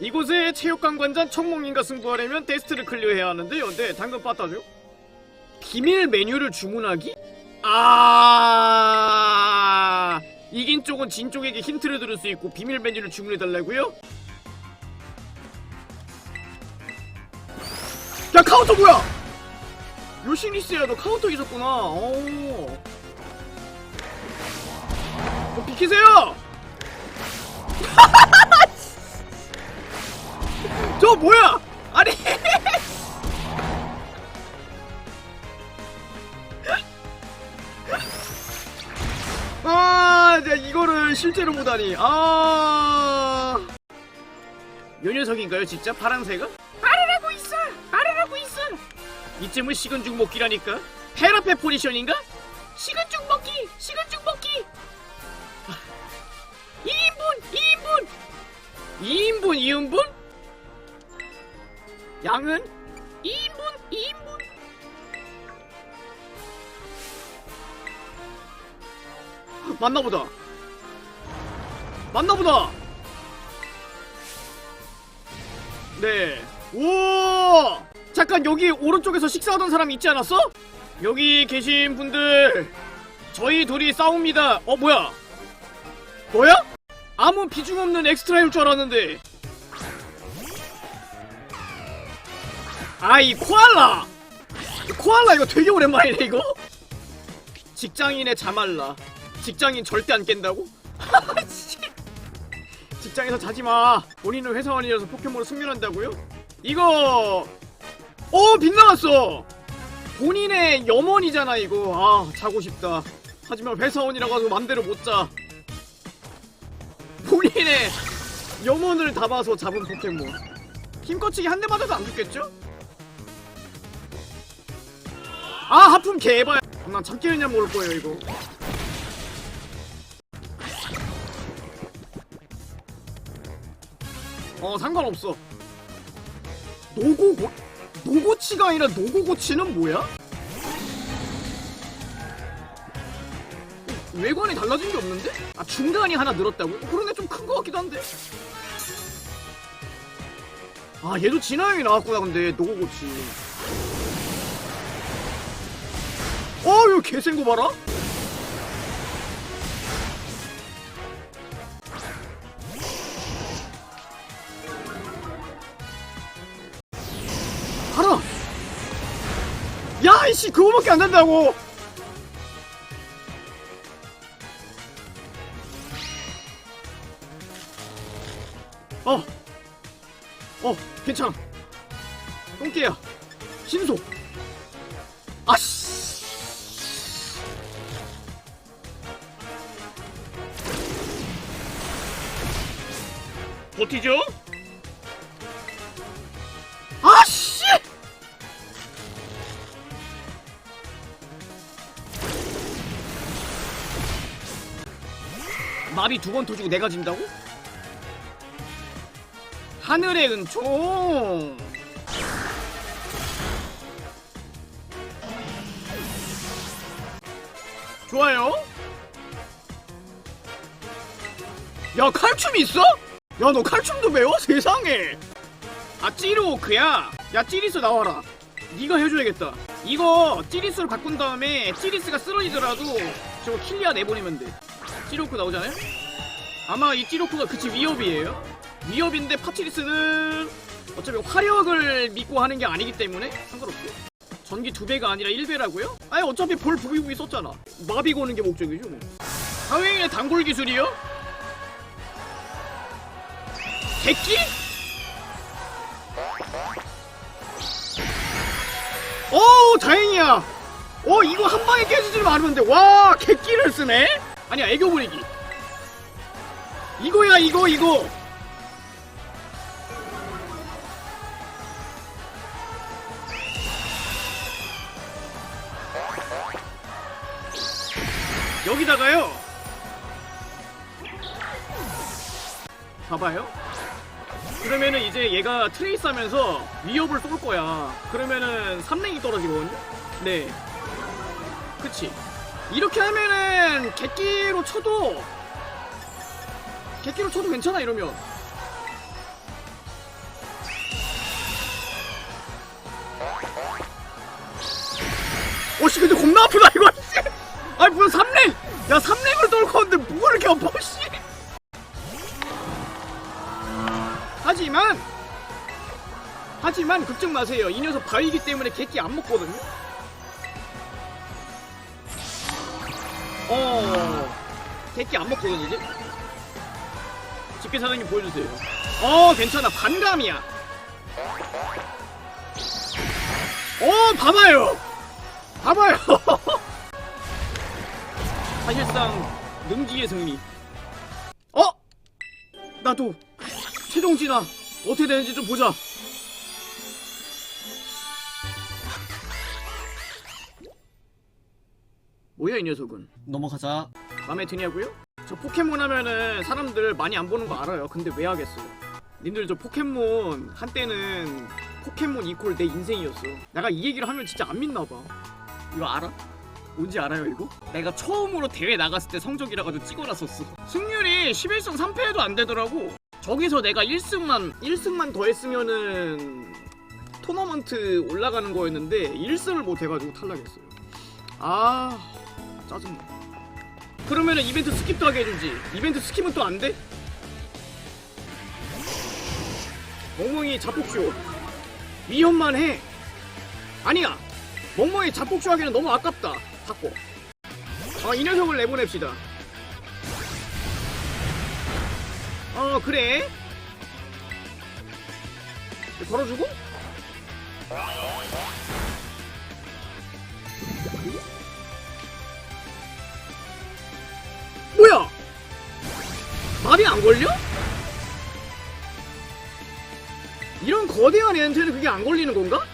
이곳에 체육관 관장 청몽인과 승부하려면 테스트를 클리어해야 하는데요. 네, 당근 빠따죠. 비밀 메뉴를 주문하기? 아, 이긴 쪽은 진 쪽에게 힌트를 들을 수 있고 비밀 메뉴를 주문해달라고요? 야 카운터 뭐야? 요시니스야 너 카운터 있었구나. 오. 어, 비키세요. 저 뭐야? 아니. 아, 이제 이거를 실제로 보다니. 아. 요 녀석인가요, 진짜 파란색은? 말을 하고 있어. 말을 하고 있어. 이쯤은 식은 죽 먹기라니까. 헤라페 포지션인가? 식은 죽 먹기. 식은 죽 먹기. 2인분, 2인분. 2인분, 2인분? 양은 2인분, 2인분. 맞나보다. 맞나보다. 네. 오! 잠깐 여기 오른쪽에서 식사하던 사람 있지 않았어? 여기 계신 분들 저희 둘이 싸웁니다. 어 뭐야? 너야? 아무 비중 없는 엑스트라일 줄 알았는데. 아이 코알라. 이 코알라 이거 되게 오랜만이네 이거. 직장인의 자말라. 직장인 절대 안 깬다고? 씨. 직장에서 자지 마. 본인은 회사원이라서 포켓몬을 숙면한다고요? 이거 어 빗나갔어. 본인의 염원이잖아 이거. 아 자고 싶다. 하지만 회사원이라고 해서 맘대로 못 자. 본인의 염원을 담아서 잡은 포켓몬. 힘꺼치기 한 대 맞아도 안 죽겠죠? 아 하품 개발. 난 참기 그냥 먹을 거예요 이거. 어 상관없어. 노고고 노고치가 아니라 노고고치는 뭐야? 외관이 달라진 게 없는데? 아 중간이 하나 늘었다고? 어, 그러네 좀큰 거 같기도 한데. 아 얘도 진화형이 나왔구나 근데 노고고치. 어 이거 개센 거 봐라. 알아. 야 이씨 그거밖에 안 된다고. 어. 어, 괜찮아. 똥개야. 신속. 아씨. 버티죠? 아씨! 마비 두 번 터지고 내가 진다고? 하늘의 은총 좋아요 야 칼춤 있어? 야 너 칼춤도 배워? 세상에. 아 찌르오크야. 야 찌리스 나와라. 네가 해줘야겠다. 이거 찌리스로 바꾼 다음에 찌리스가 쓰러지더라도 저거 킬리아 내보내면 돼. 찌로크 나오잖아요? 아마 이 찌로크가 그치 위협이에요? 위협인데 파치리스는 어차피 화력을 믿고 하는 게 아니기 때문에 상관없고 전기 두 배가 아니라 1배라고요? 아니 어차피 볼 부비부비 썼잖아. 마비 거는 게 목적이죠 뭐. 하웨이의 단골 기술이요? 객기? 어 다행이야. 어 이거 한 방에 깨지지를 않으면 돼와 객기를 쓰네? 아니야 애교 부리기. 이거야 이거 이거. 여기다가요. 봐봐요 그러면은 이제 얘가 트레이스 하면서 위협을 쏠 거야. 그러면은 3랭이 떨어지거든요? 네. 그치. 이렇게 하면은 객기로 쳐도 객기로 쳐도 괜찮아 이러면 어, 오씨 근데 겁나 아프다 이거 씨 아니 뭐야 3랭 야 3랭으로 떨고 왔는데 뭐가 이렇게 아파 씨 하지만 하지만 걱정 마세요. 이 녀석 바위기 때문에 객기 안 먹거든요. 어. 객기 안 먹거든 이제? 집게 사장님 보여주세요. 어 괜찮아. 반감이야. 어 봐봐요. 봐봐요. 사실상 능지의 승리. 어? 나도 최종 진화 어떻게 되는지 좀 보자 뭐야 이 녀석은 넘어가자. 마음에 드냐고요? 저 포켓몬 하면은 사람들 많이 안 보는 거 알아요. 근데 왜 하겠어요? 님들 저 포켓몬 한때는 포켓몬 이퀄 내 인생이었어. 내가 이 얘기를 하면 진짜 안 믿나 봐. 이거 알아? 뭔지 알아요 이거? 내가 처음으로 대회 나갔을 때 성적이라 가지고 찍어놨었어. 승률이 11승 3패도 안 되더라고. 저기서 내가 1승만 1승만 더 했으면은 토너먼트 올라가는 거였는데 1승을 못 해가지고 탈락했어요. 아 짜증나. 그러면은 이벤트 스킵도 하게 해주지. 이벤트 스킵은 또 안 돼? 멍멍이 자폭쇼. 위험만 해. 아니야. 멍멍이 자폭쇼 하기는 너무 아깝다. 바꿔. 아, 이 녀석을 내보냅시다. 어, 그래. 걸어주고? 뭐야? 말이 안 걸려? 이런 거대한 애한테는 그게 안 걸리는 건가?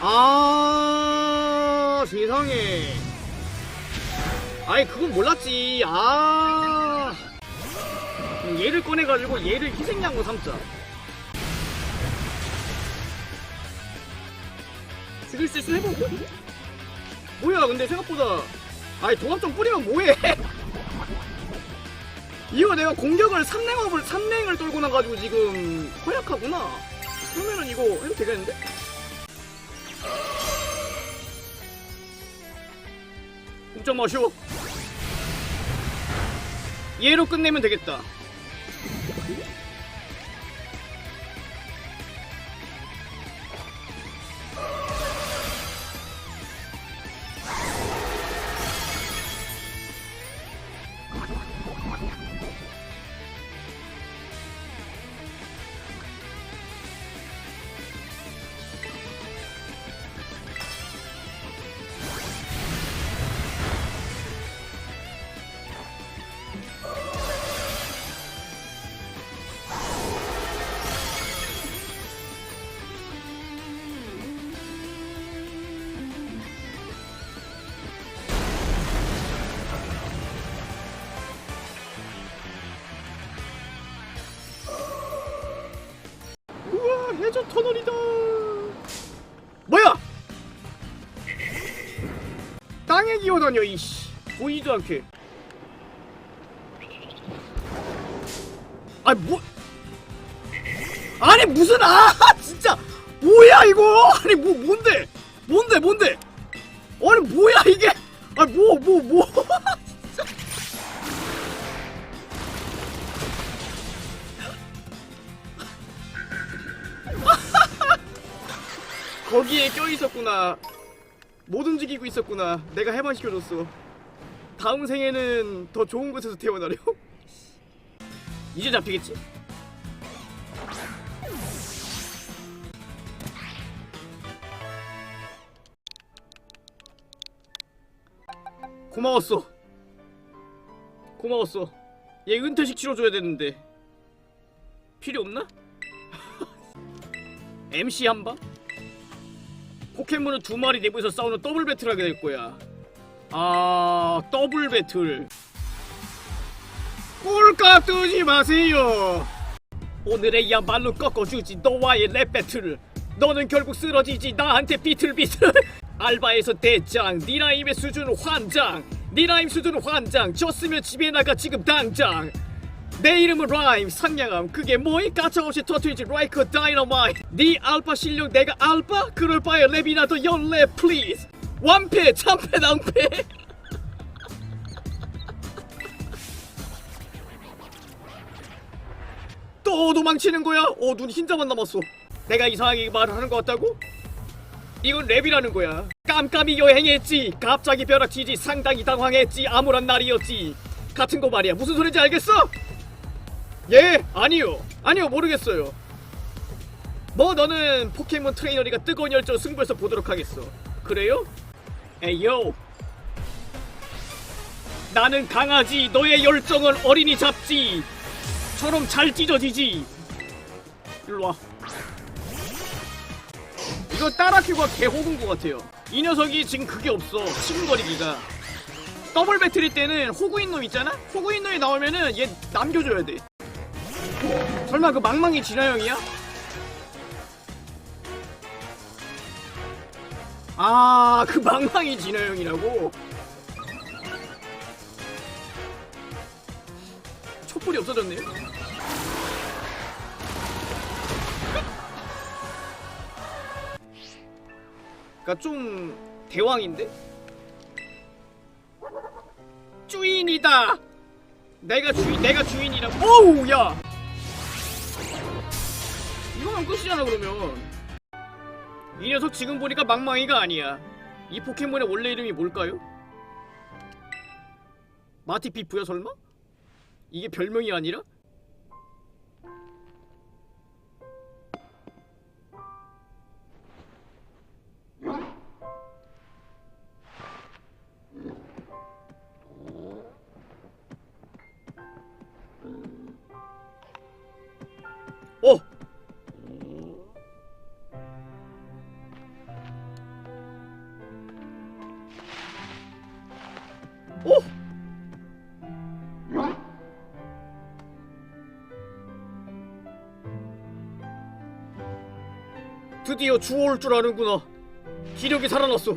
아 세상에. 아이 그건 몰랐지. 아. 얘를 꺼내가지고 얘를 희생양으로 삼자. 죽일 수 있으면 해보고 뭐야 근데 생각보다. 아니 도합점 뿌리면 뭐해? 이거 내가 공격을 3랭업을 3랭을 떨고 나가지고 지금 허약하구나. 그러면은 이거 해도 되겠는데? 걱정 마시오. 얘로 끝내면 되겠다 기어다녀 이씨. 보이지도 않게. 아니 뭐? 아니 무슨 아 진짜. 뭐야 이거? 아니 뭐 뭔데? 뭔데 뭔데? 아니 뭐야 이게? 아니 뭐 뭐, 뭐. 거기에 껴 있었구나. 못 움직이고 있었구나. 내가 해방시켜줬어. 다음 생에는 더 좋은 곳에서 태어나려. 이제 잡히겠지? 고마웠어. 고마웠어. 얘 은퇴식 치러줘야 되는데 필요 없나? MC 한 방? 포켓몬은 두 마리 내부에서 싸우는 더블 배틀 하게 될 거야. 아, 더블 배틀. 꼴깍 뜨지 마세요. 오늘의야말로 꺾어주지 너와의 랩 배틀. 너는 결국 쓰러지지 나한테 비틀비틀. 알바에서 대장, 니라임의 수준 환장. 니라임 수준 환장. 졌으면 집에 나가 지금 당장. 내 이름은 라임 상냥함. 그게 뭐이? 가차없이 터트리지. 라이크 다이너마이트 네 알파 실력 내가 알파? 그럴 바에 랩이나 더 연랩 플리즈 완패 참패 낭패. 또 도망치는 거야? 어 눈 흰자만 남았어. 내가 이상하게 말을 하는 것 같다고? 이건 랩이라는 거야. 깜깜이 여행했지. 갑자기 벼락치지 상당히 당황했지. 암울한 날이었지. 같은 거 말이야. 무슨 소린지 알겠어? 예 아니요. 아니요 모르겠어요. 뭐 너는 포켓몬 트레이너리가 뜨거운 열정 승부에서 보도록 하겠어. 그래요? 에이요. 나는 강아지 너의 열정은 어린이 잡지. 처럼 잘 찢어지지. 일로와. 이거 따라 큐가 개호군 것 같아요. 이 녀석이 지금 그게 없어. 치근거리기가. 더블 배틀일 때는 호구인 놈 있잖아? 호구인 놈이 나오면은 얘 남겨줘야 돼 설마 그 망망이 진화 형이야? 아, 그 망망이 진화 형이라고? 촛불이 없어졌네요? 그니까 좀 대왕인데? 주인이다! 내가 주인, 내가 주인이라고. 오우, 야! 이거면 끝이잖아, 그러면. 이 녀석 지금 보니까 망망이가 아니야. 이 포켓몬의 원래 이름이 뭘까요? 마티피프야 설마? 이게 별명이 아니라? 드디어 주워올 줄 아는구나. 기력이 살아났어.